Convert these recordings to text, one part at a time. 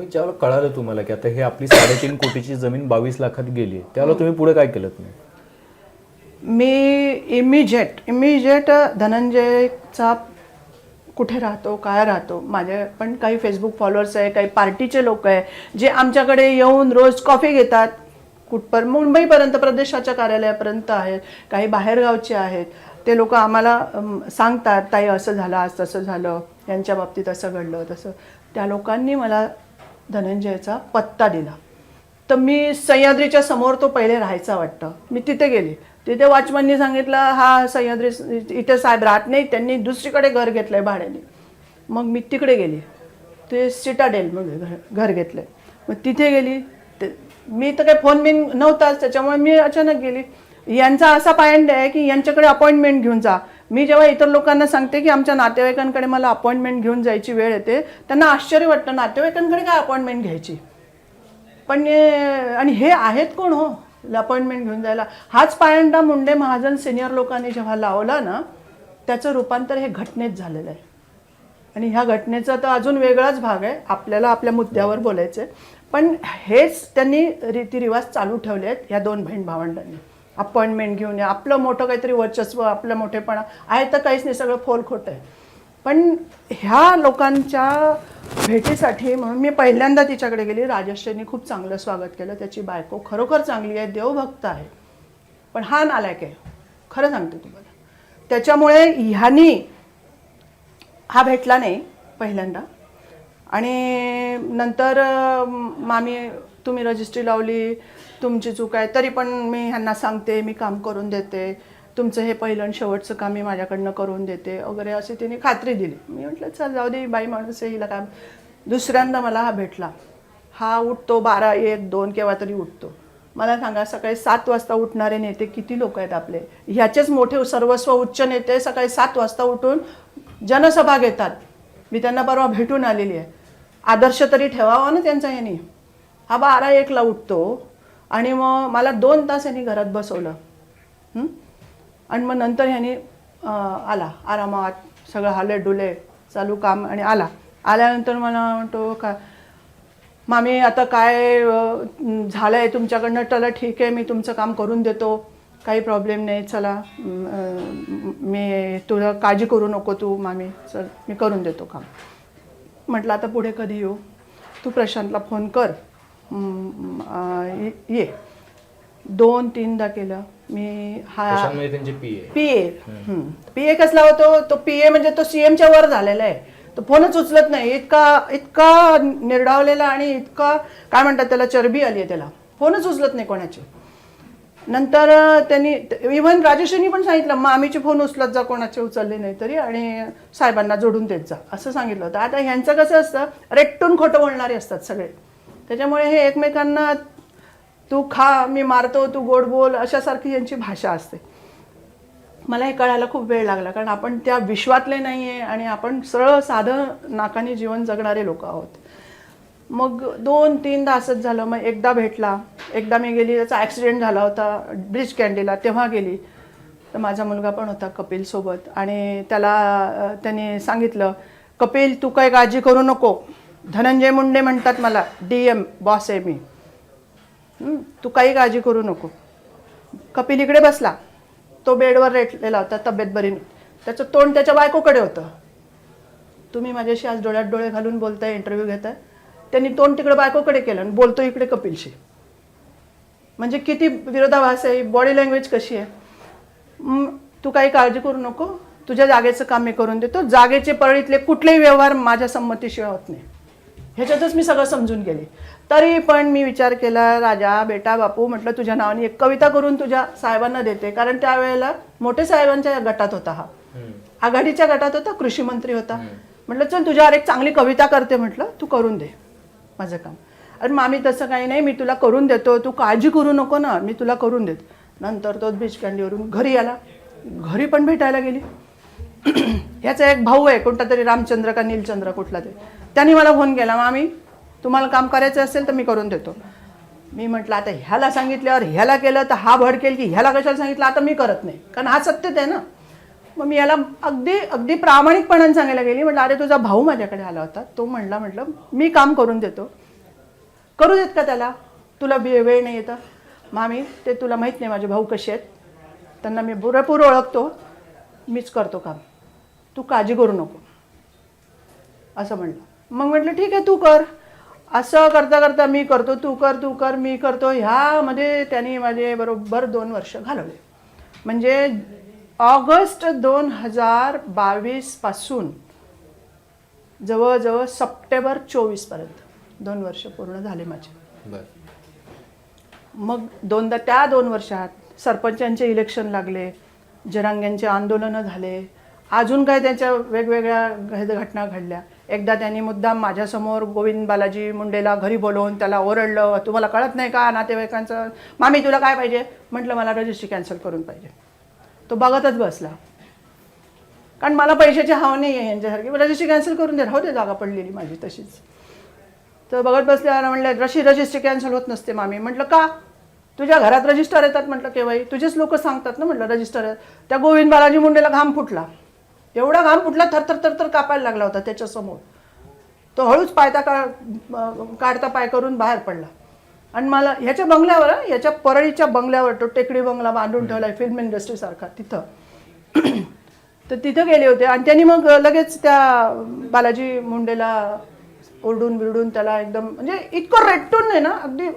मग ज्यावेळेला कळालं तुम्हाला की आता हे आपली साडेतीन कोटीची जमीन बावीस लाखात गेली त्यावेळेला तुम्ही पुढे काय केलं नाही मी इमिजिएट इमिजिएट धनंजयचा कुठे राहतो काय राहतो माझे पण काही फेसबुक फॉलोअर्स आहे काही पार्टीचे लोक आहे जे आमच्याकडे येऊन रोज कॉफी घेतात कुठपर मुंबईपर्यंत प्रदेशाच्या कार्यालयापर्यंत आहेत काही बाहेरगावचे आहेत ते लोक आम्हाला सांगतात ताई असं झालं आज तसं झालं यांच्या बाबतीत असं घडलं तसं. त्या लोकांनी मला धनंजयचा पत्ता दिला. तर मी सह्याद्रीच्या समोर तो पहिले राहायचा वाटतं. मी तिथे गेली. तिथे वॉचमननी सांगितलं हा सह्याद्री इथे साहेब राहत नाही त्यांनी दुसरीकडे घर घेतलं आहे भाड्याने. मग मी तिकडे गेली. ते सिटाडेलमध्ये घर घर घेतलंय. मग तिथे गेली. ते मी तर काही फोन बिन नव्हताच. त्याच्यामुळे मी अचानक गेली. यांचा असा पायंड आहे की यांच्याकडे अपॉइंटमेंट घेऊन जा. मी जेव्हा इतर लोकांना सांगते की आमच्या नातेवाईकांकडे मला अपॉइंटमेंट घेऊन जायची वेळ येते त्यांना आश्चर्य वाटतं नातेवाईकांकडे काय अपॉइंटमेंट घ्यायची? पण आणि हे आहेत कोण हो अपॉइंटमेंट घेऊन जायला? हाच पायंडा मुंडे महाजन सिनियर लोकांनी जेव्हा लावला ना त्याचं रूपांतर हे घटनेत झालेलं आहे. आणि ह्या घटनेचा तर अजून वेगळाच भाग आहे आपल्याला आपल्या मुद्द्यावर बोलायचं आहे पण हेच त्यांनी रीतिरिवाज चालू ठेवले आहेत ह्या दोन बहीण भावंडांनी. अपॉइंटमेंट घेऊन या. आपलं मोठं काहीतरी वर्चस्व आपलं मोठेपणा आहे तर काहीच नाही सगळं फोल खोटं आहे. पण ह्या लोकांच्या भेटीसाठी म्हणून मी पहिल्यांदा तिच्याकडे गेली. राजश्रीनी खूप चांगलं स्वागत केलं. त्याची बायको खरोखर चांगली आहे देवभक्त आहे. पण हा नालायक आहे. खरं सांगते तुम्हाला. त्याच्यामुळे ह्यानी हा भेटला नाही पहिल्यांदा. आणि नंतर मामी तुम्ही रजिस्ट्री लावली. तुमची चूक आहे तरी पण मी ह्यांना सांगते मी काम करून देते. तुमचं हे पहिलं आणि शेवटचं काम मी माझ्याकडनं करून देते वगैरे अशी तिने खात्री दिली. मी म्हटलं चल जाऊ दे बाई माणूस आहे हिला काय दुसऱ्यांदा मला हा भेटला. हा उठतो बारा एक दोन केव्हा तरी उठतो. मला सांगा सकाळी सात वाजता उठणारे नेते किती लोक आहेत आपले? ह्याचेच मोठे सर्वस्व उच्च नेते सकाळी सात वाजता उठून जनसभा घेतात. मी त्यांना परवा भेटून आलेली आहे. आदर्श तरी ठेवावा ना त्यांचा यांनी. हा बारा एकला उठतो. आणि मग मला दोन तास यांनी घरात बसवलं. आणि मग नंतर ह्यानी आला. आरामात सगळं हाले डुले चालू काम आणि आला. आल्यानंतर मला म्हणतो का मामी आता काय झालं आहे तुमच्याकडनं? चला ठीक आहे मी तुमचं काम करून देतो. काही प्रॉब्लेम नाही चला. मी तुला काळजी करू नको तू मामी. चल मी करून देतो काम. म्हटलं आता पुढे कधी येऊ? तू प्रशांतला फोन कर. ये- दोन तीनदा केलं. मी हा कशामध्ये त्यांचे पी ए पी ए कसला होतो? तो पी ए म्हणजे तो सीएमच्या वर झालेला आहे. तो फोनच उचलत नाही. इतका इतका निर्डावलेला आणि इतका काय म्हणतात त्याला चरबी आली आहे त्याला. फोनच उचलत नाही कोणाची. नंतर अं, त्यांनी इव्हन राजेश्रीनी पण सांगितलं मामीचे फोन उचलत जा कोणाचे उचलले नाही तरी आणि साहेबांना जोडून देत जा. असं सांगितलं होतं. आता ह्यांचं कसं असतं? रेट्टून खोटं बोलणारे असतात सगळे. त्याच्यामुळे हे एकमेकांना तू खा मी मारतो तू गोड बोल अशासारखी यांची भाषा असते. मला हे कळायला खूप वेळ लागला कारण आपण त्या विश्वातले नाही आहे आणि आपण सरळ साधं नाकाने जीवन जगणारे लोक आहोत. मग दोन तीनदा असंच झालं. मग एकदा भेटला. एकदा मी गेली त्याचा ॲक्सिडेंट झाला होता ब्रिज कॅन्डीला तेव्हा गेली. तर माझा मुलगा पण होता कपिलसोबत आणि त्याला त्याने सांगितलं कपिल तू काही काळजी करू नको. धनंजय मुंडे म्हणतात मला डी एम बॉस आहे मी. तू काही काळजी करू नको. कपिल इकडे बसला. तो बेडवर रेटलेला होता तब्येत बरी त्याचं तोंड त्याच्या बायकोकडे होतं. तुम्ही माझ्याशी आज डोळ्यात डोळे घालून बोलताय इंटरव्ह्यू घेताय. त्यांनी तोंड तिकडे बायकोकडे केलं आणि बोलतो इकडे कपिलशी. म्हणजे किती विरोधाभास आहे? बॉडी लँग्वेज कशी आहे? तू काही काळजी करू नको. तुझ्या जागेचं काम मी करून देतो. जागेचे परळीतले कुठलेही व्यवहार माझ्या संमतीशिवाय होत नाही. ह्याच्यातच मी सगळं समजून गेले. तरी पण मी विचार केला राजा बेटा बापू म्हटलं तुझ्या नावाने एक कविता करून तुझ्या साहेबांना देते. कारण त्यावेळेला मोठे साहेबांच्या गटात होता हा. आघाडीच्या गटात होता कृषी मंत्री होता. म्हटलं चल तुझ्यावर एक चांगली कविता करते म्हटलं तू करून दे माझं काम. अरे मामी तसं काही नाही मी तुला करून देतो. तू काळजी करू नको ना मी तुला करून देतो. नंतर तो बीच कँडीवरून घरी आला. घरी पण भेटायला गेली. ह्याचा एक भाऊ आहे कोणता तरी रामचंद्र का नीलचंद्र कुठला तरी त्यांनी मला फोन केला मामी तुम्हाला काम करायचं असेल तर मी करून देतो. मी म्हटलं आता ह्याला सांगितल्यावर ह्याला केलं तर हा भडकेल की ह्याला कशाला सांगितलं? आता मी करत नाही. कारण हा सत्यच आहे ना. मग मी याला अगदी अगदी प्रामाणिकपणाने सांगायला गेली. म्हटलं अरे तुझा भाऊ माझ्याकडे आला होता. तो म्हणला म्हटलं मी काम करून देतो. करू देत का त्याला? तुला बी वेळ नाही येतं. मामी ते तुला माहीत नाही माझे भाऊ कसे आहेत. त्यांना मी पुरेपूर ओळखतो. मीच करतो काम. तू काळजी करू नको. असं म्हणलं. मग म्हटलं ठीक आहे तू कर. असं करता करता मी करतो तू कर तू कर मी करतो. ह्यामध्ये त्यांनी माझे बरोबर दोन वर्ष घालवले. म्हणजे ऑगस्ट दोन हजार बावीसपासून जवळजवळ सप्टेंबर चोवीसपर्यंत दोन वर्ष पूर्ण झाले माझे. मग दोनदा त्या दोन वर्षात सरपंचांचे इलेक्शन लागले जरांग्यांचे आंदोलनं झाले अजून काय त्यांच्या वेगवेगळ्या घटना घडल्या. एकदा त्यांनी मुद्दाम माझ्यासमोर गोविंद बालाजी मुंडेला घरी बोलवून त्याला ओरडलं तुम्हाला कळत नाही का नातेवाईकांचं? मामी तुला काय पाहिजे? म्हटलं मला रजिस्ट्री कॅन्सल करून पाहिजे. तो बघतच बसला. कारण मला पैशाची हाव नाही आहे यांच्यासारखी रजिस्ट्री कॅन्सल करून दे राहू दे जागा पडलेली माझी तशीच. तर बघत बसल्यावर म्हणलं रशी रजिस्ट्री कॅन्सल होत नसते मामी. म्हटलं का? तुझ्या घरात रजिस्टर येतात? म्हटलं केव्हाही. तुझेच लोक सांगतात ना म्हटलं रजिस्टर त्या गोविंद बालाजी मुंडेला घाम फुटला. एवढा घाम फुटला थरथर थरथर कापायला लागला होता त्याच्यासमोर. तो हळूच पायता का काढता पाय करून बाहेर पडला. आणि मला ह्याच्या बंगल्यावर हं, याच्या परळीच्या बंगल्यावर तो टेकडी बंगला बांधून ठेवलाय फिल्म इंडस्ट्रीसारखा तिथं. तर तिथं गेले होते. आणि त्यांनी मग लगेच त्या बालाजी मुंडेला ओरडून बिरडून त्याला एकदम म्हणजे इतकं रेटून नाही ना अगदी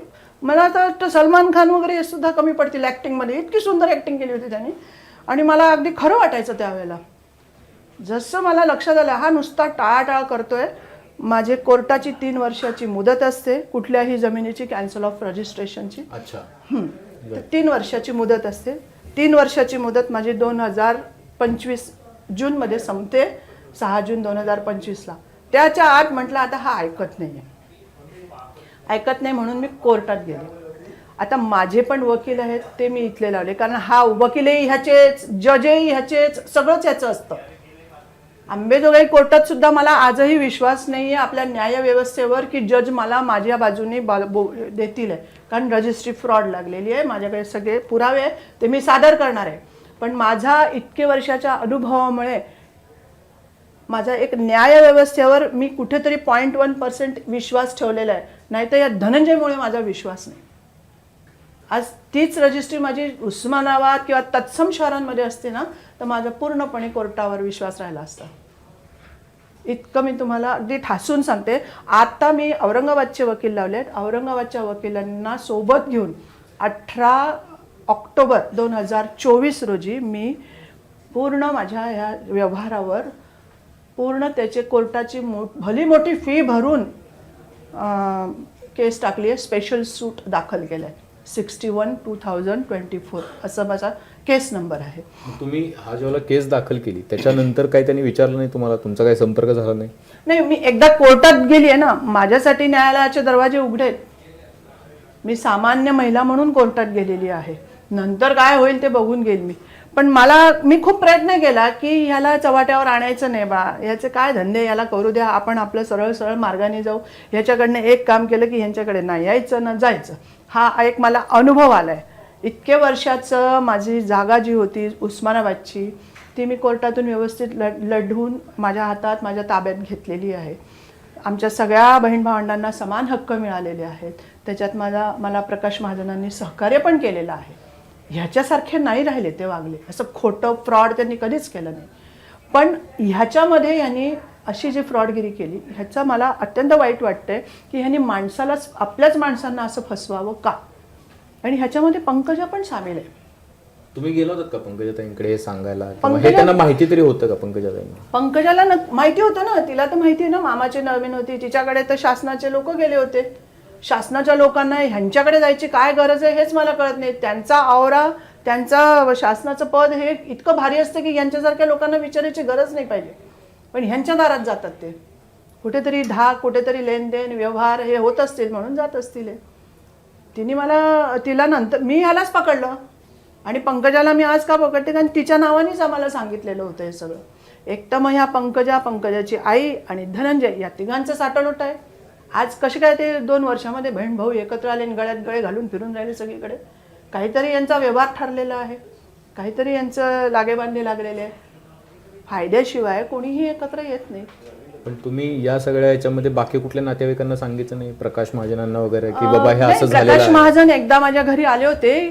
मला तर वाटतं सलमान खान वगैरे सुद्धा कमी पडतील ॲक्टिंगमध्ये इतकी सुंदर ॲक्टिंग केली होती त्यांनी. आणि मला अगदी खरं वाटायचं त्यावेळेला. जसं मला लक्षात आलं हा नुसता टाळाटाळ करतोय. माझे कोर्टाची तीन वर्षाची मुदत असते कुठल्याही जमिनीची कॅन्सल ऑफ रजिस्ट्रेशनची अच्छा. तर तीन वर्षाची मुदत असते. तीन वर्षाची मुदत माझी दोन हजार पंचवीस जूनमध्ये संपते सहा जून दोन हजार पंचवीसला. त्याच्या आत म्हटलं आता हा ऐकत नाही आहे ऐकत नाही म्हणून मी कोर्टात गेले. आता माझे पण वकील आहेत ते मी इथले लावले. कारण हा वकीलही ह्याचेच जजही ह्याचेच सगळंच ह्याचं असतं. आंबेजोगाई कोर्टात सुद्धा मला आजही विश्वास नाही आहे आपल्या न्यायव्यवस्थेवर की जज मला माझ्या बाजूने बा- बो- देतील आहे. कारण रजिस्ट्री फ्रॉड लागलेली आहे माझ्याकडे सगळे पुरावे आहे ते मी सादर करणार आहे. पण माझा इतके वर्षाच्या अनुभवामुळे माझा एक न्यायव्यवस्थेवर मी कुठेतरी पॉईंट वन पर्सेंट विश्वास ठेवलेला आहे. नाहीतर या धनंजयमुळे माझा विश्वास नाही. आज तीच रजिस्ट्री माझी उस्मानाबाद किंवा तत्सम शहरांमध्ये असते ना तर माझा पूर्णपणे कोर्टावर विश्वास राहिला असता. इतकं मी तुम्हाला अगदी ठासून सांगते. आता मी औरंगाबादचे वकील लावले आहेत औरंगाबादच्या वकिलांना सोबत घेऊन अठरा ऑक्टोबर दोन हजार चोवीस रोजी मी पूर्ण माझ्या ह्या व्यवहारावर पूर्ण त्याचे कोर्टाची मो भली मोठी फी भरून केस टाकली आहे. स्पेशल सूट दाखल केलं आहे sixty one two thousand twenty four असं माझा केस नंबर आहे. तुम्ही हा जेव्हा केस दाखल केली त्याच्यानंतर काही त्यांनी विचारलं नाही तुम्हाला? तुमचा काही संपर्क झाला नाही? नाही मी एकदा कोर्टात गेली आहे ना माझ्यासाठी न्यायालयाचे दरवाजे उघडे. आहेत. मी सामान्य महिला म्हणून कोर्टात गेलेली आहे. नंतर काय होईल ते बघून घेईल मी. पण मला मी खूप प्रयत्न केला की ह्याला चव्हाट्यावर आणायचं नाही बा. ह्याचे काय धंदे याला करू द्या. आपण आपलं सरळ सरळ मार्गाने जाऊ. ह्याच्याकडनं एक काम केलं की ह्यांच्याकडे नाही यायचं ना जायचं. हा एक मला अनुभव आला आहे इतके वर्षाचं माझी जागा जी होती उस्मानाबादची ती मी कोर्टातून व्यवस्थित लढ लढवून माझ्या हातात माझ्या ताब्यात घेतलेली आहे. आमच्या सगळ्या बहीण भावंडांना समान हक्क मिळालेले आहेत. त्याच्यात माझा मला प्रकाश महाजनांनी सहकार्य पण केलेलं आहे. ह्याच्यासारखे नाही राहिले ते वागले. असं खोटं फ्रॉड त्यांनी कधीच केलं नाही. पण ह्याच्यामध्ये यांनी अशी जी फ्रॉडगिरी केली ह्याचा मला अत्यंत वाईट वाटतंय की ह्यांनी माणसालाच आपल्याच माणसांना असं फसवावं का? आणि ह्याच्यामध्ये पंकजा पण सामील आहे. तुम्ही गेला होतात का पंकजाताईंकडे हे सांगायला? हे त्यांना माहिती तरी होतं का पंकजाताईंना? पंकजाला न माहिती होतं ना तिला तर माहिती आहे ना मामाची नवीन होती तिच्याकडे तर शासनाचे लोक गेले होते. शासनाच्या लोकांना ह्यांच्याकडे जायची काय गरज आहे हेच मला कळत नाही. त्यांचा आवरा त्यांचा शासनाचं पद हे इतकं भारी असतं की यांच्यासारख्या लोकांना विचारायची गरज नाही पाहिजे. पण ह्यांच्या दारात जातात ते. कुठेतरी धाक कुठेतरी लेनदेन व्यवहार हे होत असतील म्हणून जात असतील तिने मला तिला नंतर मी ह्यालाच पकडलं. आणि पंकजाला मी आज का पकडते? कारण तिच्या नावानेच आम्हाला सांगितलेलं होतं हे सगळं. एक तर मग ह्या पंकजा पंकजाची आई आणि धनंजय या तिघांचं साठवणूट आहे. आज कसे काय ते दोन वर्षामध्ये बहीण भाऊ एकत्र आले आणि गळ्यात गळे घालून फिरून राहिले सगळीकडे? काहीतरी यांचा व्यवहार ठरलेला आहे. काहीतरी यांचं लागेबांधे लागलेले आहे. फायद्याशिवाय कोणीही एकत्र येत नाही. पण तुम्ही या सगळ्या याच्यामध्ये बाकी कुठल्या नातेवाईकांना सांगितलं नाही? प्रकाश महाजनांना वगैरे की बाबा हे असं झालेलं प्रकाश महाजन एकदा माझ्या घरी आले होते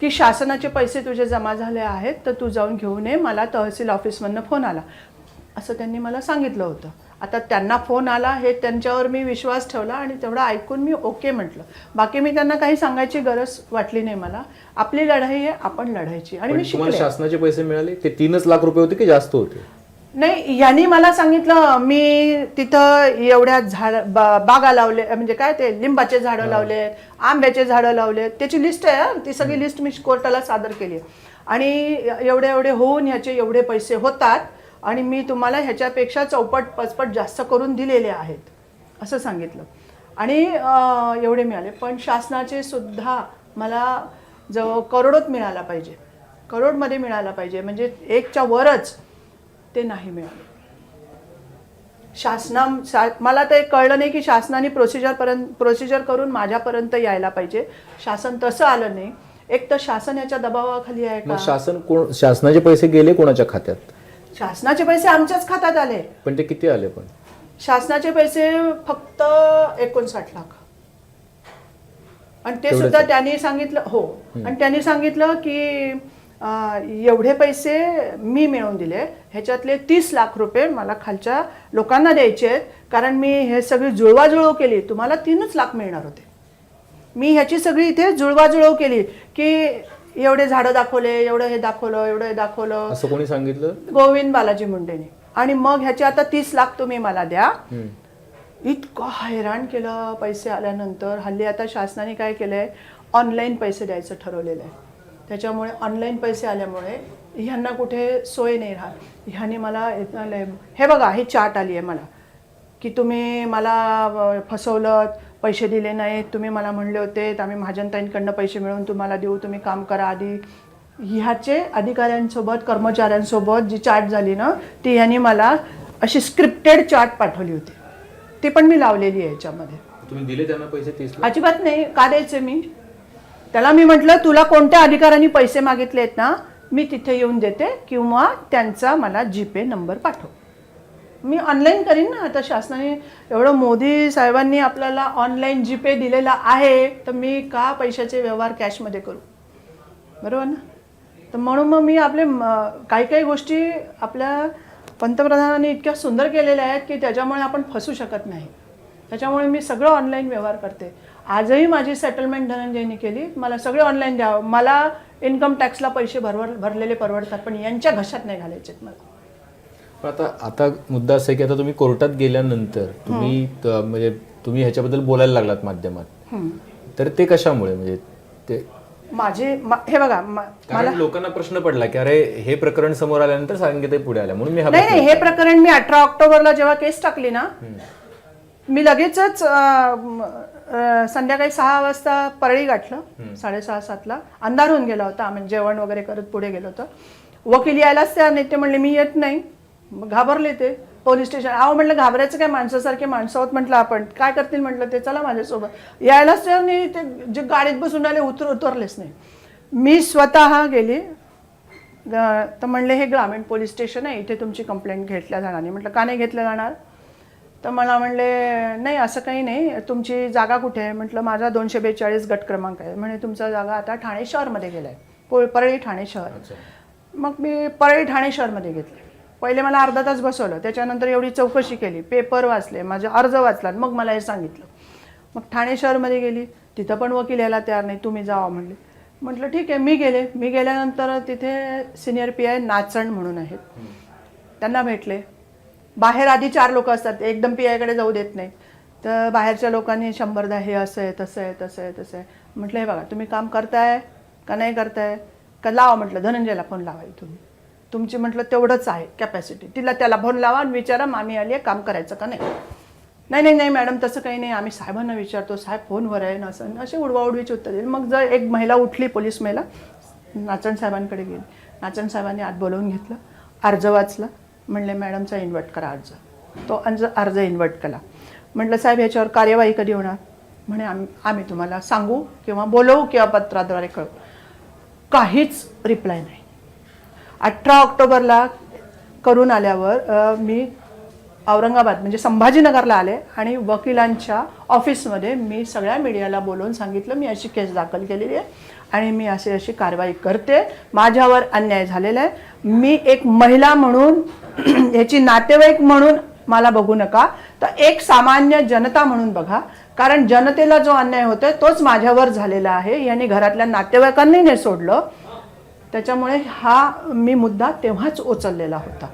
की शासनाचे पैसे तुझे जमा झाले आहेत तर तू जाऊन घेऊन ये मला तहसील ऑफिसमधनं फोन आला. असं त्यांनी मला सांगितलं होतं. आता त्यांना फोन आला हे त्यांच्यावर मी विश्वास ठेवला आणि तेवढं ऐकून मी ओके म्हटलं. बाकी मी त्यांना काही सांगायची गरज वाटली नाही मला. आपली लढाई आहे आपण लढायची. आणि मी तुम्हाला शिकले. शासनाचे पैसे मिळाले? ते तीनच लाख रुपये होते की जास्त होते? नाही यांनी मला सांगितलं मी तिथं एवढ्या झाड बा- बागा लावले म्हणजे काय ते लिंबाचे झाडं लावले आंब्याचे झाडं लावले. त्याची लिस्ट आहे हं. ती सगळी लिस्ट मी कोर्टाला सादर केली आहे. आणि एवढे एवढे होऊन ह्याचे एवढे पैसे होतात. आणि मी तुम्हाला ह्याच्यापेक्षा चौपट पचपट जास्त करून दिलेले आहेत असं सांगितलं. आणि एवढे मिळाले. पण शासनाचे सुद्धा मला जवळ करोडोत मिळाला पाहिजे. करोडमध्ये मिळाला पाहिजे. म्हणजे एकच्या वरच ते नाही मिळाले. शासना शा मला ते कळलं नाही की शासनाने प्रोसिजरपर्यंत प्रोसिजर करून माझ्यापर्यंत यायला पाहिजे. शासन तसं आलं नाही. एक तर शासन याच्या दबावाखाली आहे का? शासन कोण शासनाचे पैसे गेले कोणाच्या खात्यात? शासनाचे पैसे आमच्याच खात्यात आले. पण ते किती आले पण? शासनाचे पैसे फक्त एकोणसाठ लाख. आणि ते सुद्धा त्यांनी सांगितलं हो. आणि त्यांनी सांगितलं की अं, एवढे पैसे मी मिळवून दिले. ह्याच्यातले तीस लाख रुपये मला खालच्या लोकांना द्यायचे आहेत. कारण मी हे सगळी जुळवाजुळव केली. तुम्हाला तीनच लाख मिळणार होते. मी ह्याची सगळी इथे जुळवाजुळव केली की एवढे झाडं दाखवले एवढं हे दाखवलं एवढं हे दाखवलं. असं कोणी सांगितलं? गोविंद बालाजी मुंडेने. आणि मग ह्याचे आता तीस लाख तुम्ही मला द्या. इतकं हैराण केलं पैसे आल्यानंतर. हल्ली आता शासनाने काय केलंय? ऑनलाईन पैसे द्यायचं ठरवलेलं आहे. त्याच्यामुळे ऑनलाईन पैसे आल्यामुळे ह्यांना कुठे सोय नाही राहत. ह्याने मला हे बघा ही चार्ट आली आहे मला. की तुम्ही मला फसवलं पैसे दिले नाहीत तुम्ही मला म्हणले होते आम्ही महाजनताईंकडनं पैसे मिळवून तुम्हाला देऊ तुम्ही काम करा आधी. ह्याचे अधिकाऱ्यांसोबत कर्मचाऱ्यांसोबत जी चार्ट झाली ना ती ह्यांनी मला अशी स्क्रिप्टेड चार्ट पाठवली होती. ती पण मी लावलेली आहे याच्यामध्ये. तुम्ही दिले त्यांना पैसे? अजिबात नाही. का द्यायचे मी? त्याला मी म्हटलं तुला कोणत्या अधिकाऱ्यांनी पैसे मागितलेत ना मी तिथे येऊन देते किंवा त्यांचा मला जी पे नंबर पाठव. मी ऑनलाईन करीन ना. आता शासनाने एवढं मोदी साहेबांनी आपल्याला ऑनलाईन जीपे दिलेला आहे तर मी का पैशाचे व्यवहार कॅशमध्ये करू? बरोबर ना? तर म्हणून मग मी आपले म, काही काही गोष्टी आपल्या पंतप्रधानांनी इतक्या सुंदर केलेल्या आहेत की त्याच्यामुळे आपण फसू शकत नाही. त्याच्यामुळे मी सगळं ऑनलाईन व्यवहार करते. आजही माझी सेटलमेंट धनंजयनी केली. मला सगळे ऑनलाईन द्यावं मला इन्कम टॅक्सला पैसे भरवर भरलेले परवडतात पण यांच्या घशात नाही घालायचे मला. आता आता मुद्दा असा आहे की आता तुम्ही कोर्टात गेल्यानंतर तुम्ही म्हणजे तुम्ही ह्याच्याबद्दल बोलायला लागलात माध्यमात. तर ते कशामुळे? म्हणजे ते माझे मा- हे बघा मा- कारण लोकांना प्रश्न पडला की अरे हे प्रकरण समोर आल्यानंतर सांगितलं पुढे आलं म्हणून मी हा नाही नाही हे प्रकरण मी अठरा ऑक्टोबरला जेव्हा केस टाकली ना मी लगेचच संध्याकाळी सहा वाजता परळी गाठलं साडेसहा सातला. अंधार होऊन गेला होता आम्ही जेवण वगैरे करत पुढे गेलो होतो. वकील यायलाच तयार नाही ते म्हणले मी येत नाही. मग घाबरले ते. Police station. अहो म्हटलं घाबरायचं काय? माणसासारखे माणसं आहोत म्हटलं आपण. काय करतील? म्हटलं ते चला माझ्यासोबत. यायलाच तयार नाही ते जे गाडीत बसून आले उतर उतरलेच नाही. मी स्वतः गेली. ग- तर म्हणले हे ग्रामीण पोलीस स्टेशन आहे. इथे तुमची कंप्लेंट घेतल्या जाणार नाही. म्हटलं का नाही घेतल्या जाणार? तर मला म्हणले नाही असं काही नाही. तुमची जागा कुठे आहे? म्हटलं माझा दोनशे बेचाळीस गट क्रमांक आहे. म्हणे तुमचा जागा आता ठाणे शहरमध्ये गेला आहे पो परळी ठाणे शहर. मग मी परळी ठाणे शहरमध्ये घेतले. पहिले मला अर्धा तास बसवलं त्याच्यानंतर एवढी चौकशी केली पेपर वाचले माझे अर्ज वाचला मग मला हे सांगितलं. मग ठाणे शहरमध्ये गेली तिथं पण वकील यायला तयार नाही तुम्ही जावा म्हणले. म्हटलं ठीक आहे मी गेले. मी गेल्यानंतर तिथे सिनियर पी आय नाचण म्हणून आहेत. त्यांना भेटले. बाहेर आधी चार लोक असतात एकदम पी आयकडे जाऊ देत नाही तर बाहेरच्या लोकांनी शंभरदा हे असं आहे तसं आहे तसं आहे तसं आहे. म्हटलं हे बघा तुम्ही काम करताय का नाही करताय? का लावा म्हटलं धनंजयला फोन लावाय तुम्ही तुमची म्हटलं तेवढंच आहे कॅपॅसिटी तिला त्याला फोन लावा आणि विचारा मामी आली आहे काम करायचं का नाही? नाही नाही नाही मॅडम तसं काही नाही. आम्ही साहेबांना विचारतो साहेब फोनवर आहे ना? असं. असे उडवाउडवीचे उत्तर देईल मग जर एक महिला उठली पोलीस महिला नाचण साहेबांकडे गेली. नाचण साहेबांनी आत बोलवून घेतलं. अर्ज वाचला. म्हणले मॅडमचा इन्व्हर्ट करा अर्ज. तो अर्ज अर्ज इन्व्हर्ट केला. म्हटलं साहेब ह्याच्यावर कार्यवाही कधी होणार? म्हणे आम्ही आम्ही तुम्हाला सांगू किंवा बोलवू किंवा पत्राद्वारे कळवू. काहीच रिप्लाय नाही. अठरा ऑक्टोबरला करून आल्यावर मी औरंगाबाद म्हणजे संभाजीनगरला आले आणि वकिलांच्या ऑफिसमध्ये मी सगळ्या मीडियाला बोलवून सांगितलं मी अशी केस दाखल केलेली आहे आणि मी अशी अशी कारवाई करते. माझ्यावर अन्याय झालेला आहे. मी एक महिला म्हणून ह्याची नातेवाईक म्हणून मला बघू नका. तर एक सामान्य जनता म्हणून बघा कारण जनतेला जो अन्याय होतोय तोच माझ्यावर झालेला आहे. यांनी घरातल्या नातेवाईकांनी नाही सोडलं. त्याच्यामुळे हा मी मुद्दा तेव्हाच उचललेला होता.